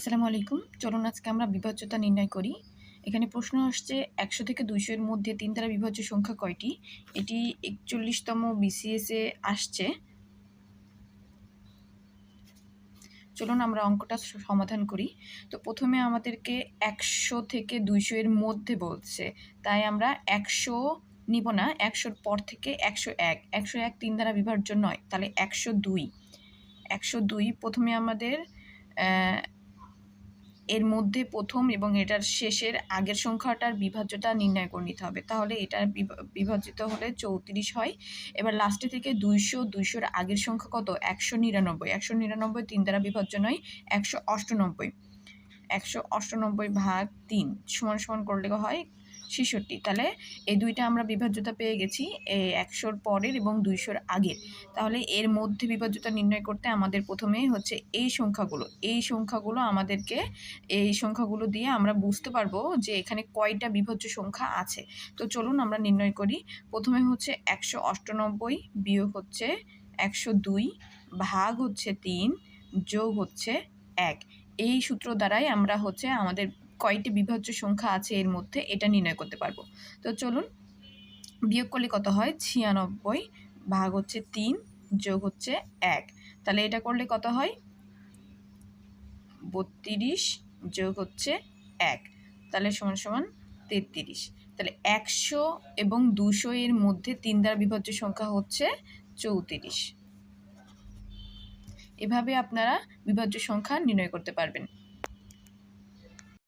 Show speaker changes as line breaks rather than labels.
আসসালামু আলাইকুম। চলুন আজকে আমরা বিভাজ্যতা নির্ণয় করি। এখানে প্রশ্ন আসছে, একশো থেকে দুইশো এর মধ্যে তিন দ্বারা বিভাজ্য সংখ্যা কয়টি? এটি একচল্লিশতম বিসিএসে আসছে। চলুন আমরা অঙ্কটা সমাধান করি। তো প্রথমে আমাদেরকে একশো থেকে দুইশো এর মধ্যে বলছে। তাই আমরা একশো নিব না, একশোর পর থেকে একশো এক। একশো এক তিন দ্বারা বিভাজ্য নয়, তাহলে একশো দুই। একশো দুই প্রথমে আমাদের এর মধ্যে প্রথম এবং এটার শেষের আগের সংখ্যাটার বিভাজ্যটা নির্ণয় করে নিতে হবে। তাহলে এটার বিভাজিত হলে চৌত্রিশ হয়। এবার লাস্টে থেকে দুইশো, দুইশোর আগের সংখ্যা কত? একশো নিরানব্বই। একশো নিরানব্বই তিন দ্বারা বিভাজ্য নয়, একশো অষ্টানব্বই। একশো অষ্টানব্বই ভাগ তিন সমান সমান করলে হয় ছেষট্টি। তাহলে এই দুইটা আমরা বিভাজ্যতা পেয়ে গেছি একশোর পরের এবং দুইশোর আগের। তাহলে এর মধ্যে বিভাজ্যতা নির্ণয় করতে আমাদের প্রথমে হচ্ছে এই সংখ্যাগুলো। এই সংখ্যাগুলো আমাদেরকে, এই সংখ্যাগুলো দিয়ে আমরা বুঝতে পারব যে এখানে কয়টা বিভাজ্য সংখ্যা আছে। তো চলুন আমরা নির্ণয় করি। প্রথমে হচ্ছে একশো অষ্টানব্বই বিয়োগ হচ্ছে একশো দুই, ভাগ হচ্ছে তিন, যোগ হচ্ছে এক। এই সূত্র দ্বারাই আমরা হচ্ছে আমাদের কয়টি বিভাজ্য সংখ্যা আছে এর মধ্যে এটা নির্ণয় করতে পারব। তো চলুন, বিয়োগ করলে কত হয়? ছিয়ানব্বই ভাগ হচ্ছে তিন যোগ হচ্ছে এক। তাহলে এটা করলে কত হয়? বত্রিশ যোগ হচ্ছে এক। তাহলে সমান সমান তেত্রিশ। তাহলে একশো এবং দুশো এর মধ্যে তিন দ্বারা বিভাজ্য সংখ্যা হচ্ছে চৌত্রিশ। এভাবে আপনারা বিভাজ্য সংখ্যা নির্ণয় করতে পারবেন।